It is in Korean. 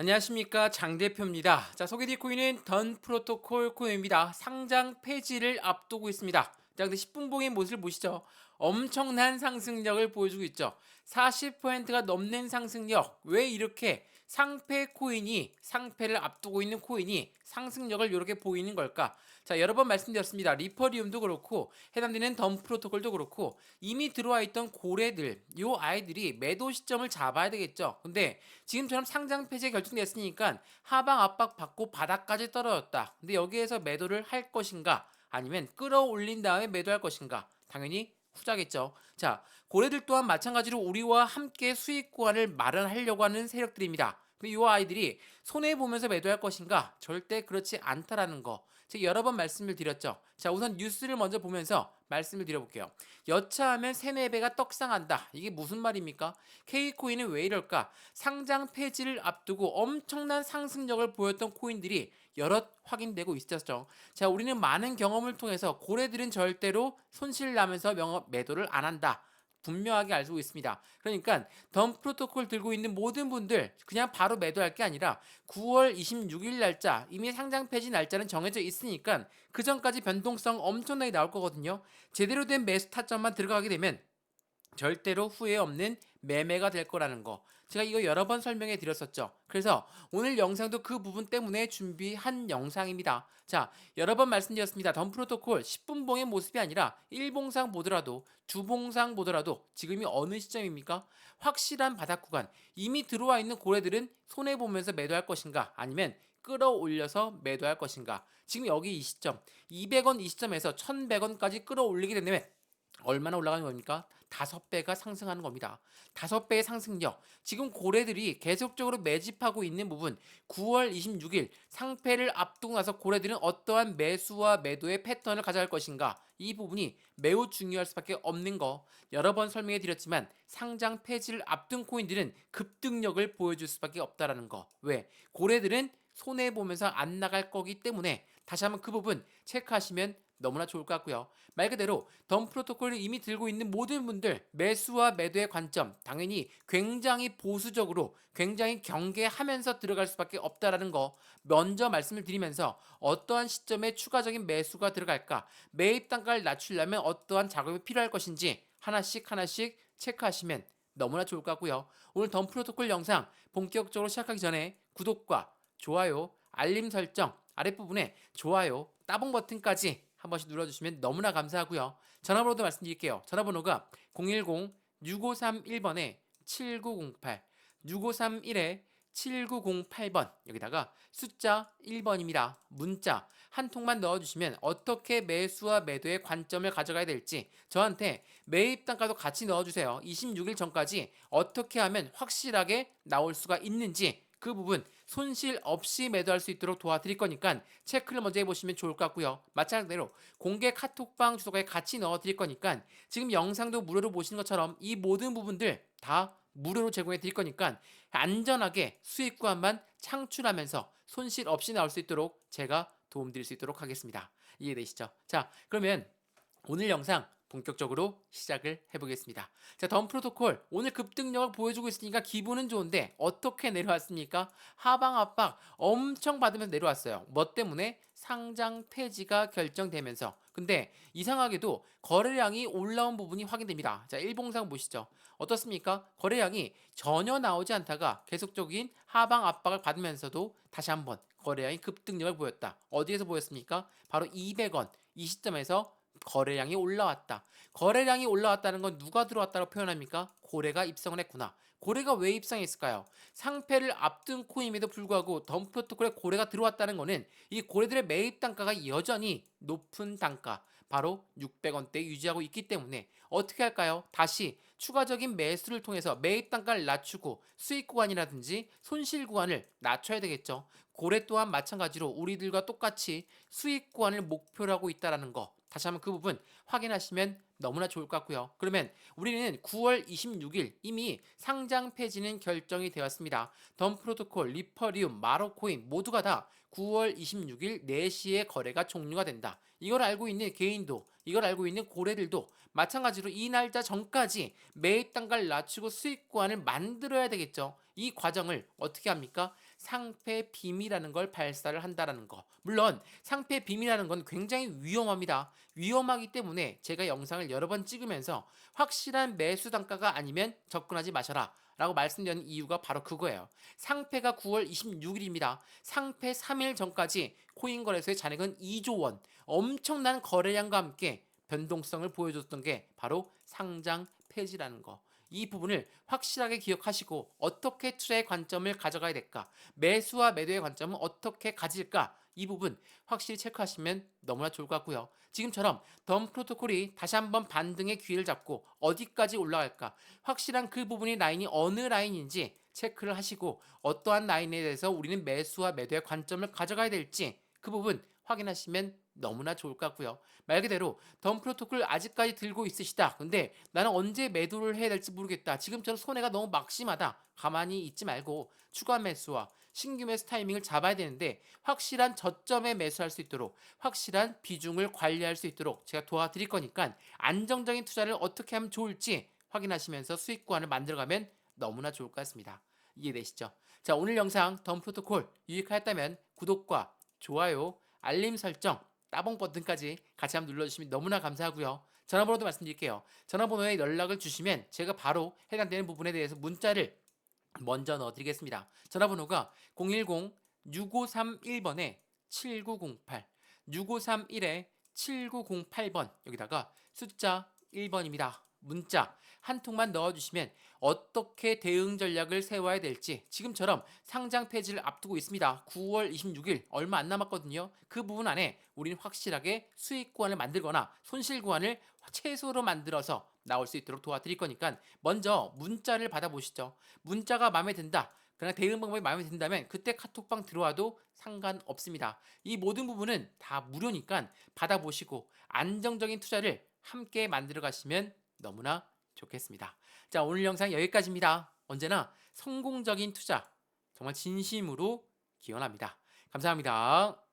안녕하십니까 장 대표입니다. 자 소개드릴 코인은 던 프로토콜 코인입니다. 상장 폐지를 앞두고 있습니다. 자 근데 10분 봉의 모습을 보시죠. 엄청난 상승력을 보여주고 있죠. 40%가 넘는 상승력. 왜 이렇게 상패 코인이 상패를 앞두고 있는 코인이 상승력을 이렇게 보이는 걸까? 자 여러 번 말씀드렸습니다. 리퍼리움도 그렇고 해당되는 덤 프로토콜도 그렇고 이미 들어와 있던 고래들 요 아이들이 매도 시점을 잡아야 되겠죠. 근데 지금처럼 상장 폐지 결정됐으니까 하방 압박 받고 바닥까지 떨어졌다. 근데 여기에서 매도를 할 것인가? 아니면 끌어올린 다음에 매도할 것인가? 당연히 후자겠죠. 자, 고래들 또한 마찬가지로 우리와 함께 수익 구간을 마련하려고 하는 세력들입니다. 근데 이 아이들이 손해 보면서 매도할 것인가? 절대 그렇지 않다라는 거. 제가 여러 번 말씀을 드렸죠. 자, 우선 뉴스를 먼저 보면서 말씀을 드려볼게요. 여차하면 세네 배가 떡상한다. 이게 무슨 말입니까? K코인은 왜 이럴까? 상장 폐지를 앞두고 엄청난 상승력을 보였던 코인들이 여럿 확인되고 있었죠. 자, 우리는 많은 경험을 통해서 고래들은 절대로 손실 나면서 매도를 안 한다. 분명하게 알고 있습니다. 그러니까 덤 프로토콜 들고 있는 모든 분들 그냥 바로 매도할 게 아니라 9월 26일 날짜 이미 상장 폐지 날짜는 정해져 있으니까 그 전까지 변동성 엄청나게 나올 거거든요. 제대로 된 매수 타점만 들어가게 되면 절대로 후회 없는 매매가 될 거라는 거. 제가 이거 여러 번 설명해 드렸었죠. 그래서 오늘 영상도 그 부분 때문에 준비한 영상입니다. 자, 여러 번 말씀드렸습니다. 덤 프로토콜 10분봉의 모습이 아니라 1봉상 보더라도 주봉상 보더라도 지금이 어느 시점입니까? 확실한 바닥 구간. 이미 들어와 있는 고래들은 손해 보면서 매도할 것인가? 아니면 끌어올려서 매도할 것인가? 지금 여기 이 시점 200원 이 시점에서 1100원까지 끌어올리게 된다면 얼마나 올라가는 겁니까? 다섯 배가 상승하는 겁니다. 다섯 배의 상승력. 지금 고래들이 계속적으로 매집하고 있는 부분. 9월 26일 상패를 앞두고 나서 고래들은 어떠한 매수와 매도의 패턴을 가져갈 것인가? 이 부분이 매우 중요할 수밖에 없는 거. 여러 번 설명해 드렸지만 상장 폐지를 앞둔 코인들은 급등력을 보여줄 수밖에 없다라는 거. 왜? 고래들은 손해 보면서 안 나갈 거기 때문에 다시 한번 그 부분 체크하시면 너무나 좋을 것 같고요. 말 그대로 덤 프로토콜을 이미 들고 있는 모든 분들 매수와 매도의 관점 당연히 굉장히 보수적으로 굉장히 경계하면서 들어갈 수밖에 없다라는 거 먼저 말씀을 드리면서 어떠한 시점에 추가적인 매수가 들어갈까 매입 단가를 낮추려면 어떠한 작업이 필요할 것인지 하나씩 하나씩 체크하시면 너무나 좋을 것 같고요. 오늘 덤 프로토콜 영상 본격적으로 시작하기 전에 구독과 좋아요, 알림 설정 아랫부분에 좋아요, 따봉 버튼까지 한 번씩 눌러주시면 너무나 감사하고요. 전화번호도 말씀드릴게요. 전화번호가 010-6531번에 7908, 6531에 7908번 여기다가 숫자 1번입니다. 문자 한 통만 넣어주시면 어떻게 매수와 매도의 관점을 가져가야 될지 저한테 매입 단가도 같이 넣어주세요. 26일 전까지 어떻게 하면 확실하게 나올 수가 있는지 그 부분 손실 없이 매도할 수 있도록 도와드릴 거니까 체크를 먼저 해보시면 좋을 것 같고요. 마찬가지로 공개 카톡방 주소에 같이 넣어드릴 거니까 지금 영상도 무료로 보시는 것처럼 이 모든 부분들 다 무료로 제공해 드릴 거니까 안전하게 수익 구간만 창출하면서 손실 없이 나올 수 있도록 제가 도움드릴 수 있도록 하겠습니다. 이해되시죠? 자, 그러면 오늘 영상 본격적으로 시작을 해보겠습니다. 자, 덤 프로토콜 오늘 급등력을 보여주고 있으니까 기분은 좋은데 어떻게 내려왔습니까? 하방 압박 엄청 받으면서 내려왔어요. 뭐 때문에? 상장 폐지가 결정되면서. 근데 이상하게도 거래량이 올라온 부분이 확인됩니다. 자, 일봉상 보시죠. 어떻습니까? 거래량이 전혀 나오지 않다가 계속적인 하방 압박을 받으면서도 다시 한번 거래량이 급등력을 보였다. 어디에서 보였습니까? 바로 200원 이 시점에서 거래량이 올라왔다. 거래량이 올라왔다는 건 누가 들어왔다고 표현합니까? 고래가 입성을 했구나. 고래가 왜 입성했을까요? 상패를 앞둔 코인임에도 불구하고 덤 프로토콜에 고래가 들어왔다는 거는 이 고래들의 매입 단가가 여전히 높은 단가, 바로 600원대 유지하고 있기 때문에 어떻게 할까요? 다시 추가적인 매수를 통해서 매입 단가를 낮추고 수익 구간이라든지 손실 구간을 낮춰야 되겠죠. 고래 또한 마찬가지로 우리들과 똑같이 수익 구간을 목표로 하고 있다라는 거. 다시 한번 그 부분 확인하시면 너무나 좋을 것 같고요. 그러면 우리는 9월 26일 이미 상장 폐지는 결정이 되었습니다. 덤 프로토콜, 리퍼리움, 마로코인 모두가 다 9월 26일 4시에 거래가 종료가 된다. 이걸 알고 있는 개인도 이걸 알고 있는 고래들도 마찬가지로 이 날짜 전까지 매입 단가를 낮추고 수익 구간을 만들어야 되겠죠. 이 과정을 어떻게 합니까? 상패 빔이라는 걸 발사를 한다라는 거. 물론 상패 빔이라는 건 굉장히 위험합니다. 위험하기 때문에 제가 영상을 여러 번 찍으면서 확실한 매수 단가가 아니면 접근하지 마셔라. 라고 말씀드린 이유가 바로 그거예요. 상패가 9월 26일입니다. 상패 3일 전까지 코인 거래소의 잔액은 2조 원. 엄청난 거래량과 함께 변동성을 보여줬던 게 바로 상장 폐지라는 거. 이 부분을 확실하게 기억하시고 어떻게 투자의 관점을 가져가야 될까? 매수와 매도의 관점은 어떻게 가질까? 이 부분 확실히 체크하시면 너무나 좋을 것 같고요. 지금처럼 덤 프로토콜이 다시 한번 반등의 기회를 잡고 어디까지 올라갈까? 확실한 그 부분이 라인이 어느 라인인지 체크를 하시고 어떠한 라인에 대해서 우리는 매수와 매도의 관점을 가져가야 될지 그 부분 확인하시면 너무나 좋을 것 같고요. 말 그대로 덤 프로토콜 아직까지 들고 있으시다. 근데 나는 언제 매도를 해야 될지 모르겠다. 지금처럼 손해가 너무 막심하다. 가만히 있지 말고 추가 매수와 신규 매수 타이밍을 잡아야 되는데 확실한 저점에 매수할 수 있도록 확실한 비중을 관리할 수 있도록 제가 도와드릴 거니까 안정적인 투자를 어떻게 하면 좋을지 확인하시면서 수익 구간을 만들어가면 너무나 좋을 것 같습니다. 이해되시죠? 자 오늘 영상 덤 프로토콜 유익하였다면 구독과 좋아요, 알림 설정, 따봉 버튼까지 같이 한번 눌러주시면 너무나 감사하고요. 전화번호도 말씀드릴게요. 전화번호에 연락을 주시면 제가 바로 해당되는 부분에 대해서 문자를 먼저 넣어드리겠습니다. 전화번호가 010-6531번에 7908, 6531에 7908번 여기다가 숫자 1번입니다. 문자 한 통만 넣어주시면 어떻게 대응 전략을 세워야 될지 지금처럼 상장 폐지를 앞두고 있습니다. 9월 26일 얼마 안 남았거든요. 그 부분 안에 우리는 확실하게 수익 구간을 만들거나 손실 구간을 최소로 만들어서 나올 수 있도록 도와드릴 거니까 먼저 문자를 받아보시죠. 문자가 마음에 든다. 그러나 대응 방법이 마음에 든다면 그때 카톡방 들어와도 상관없습니다. 이 모든 부분은 다 무료니까 받아보시고 안정적인 투자를 함께 만들어 가시면 너무나 좋겠습니다. 자, 오늘 영상 여기까지입니다. 언제나 성공적인 투자 정말 진심으로 기원합니다. 감사합니다.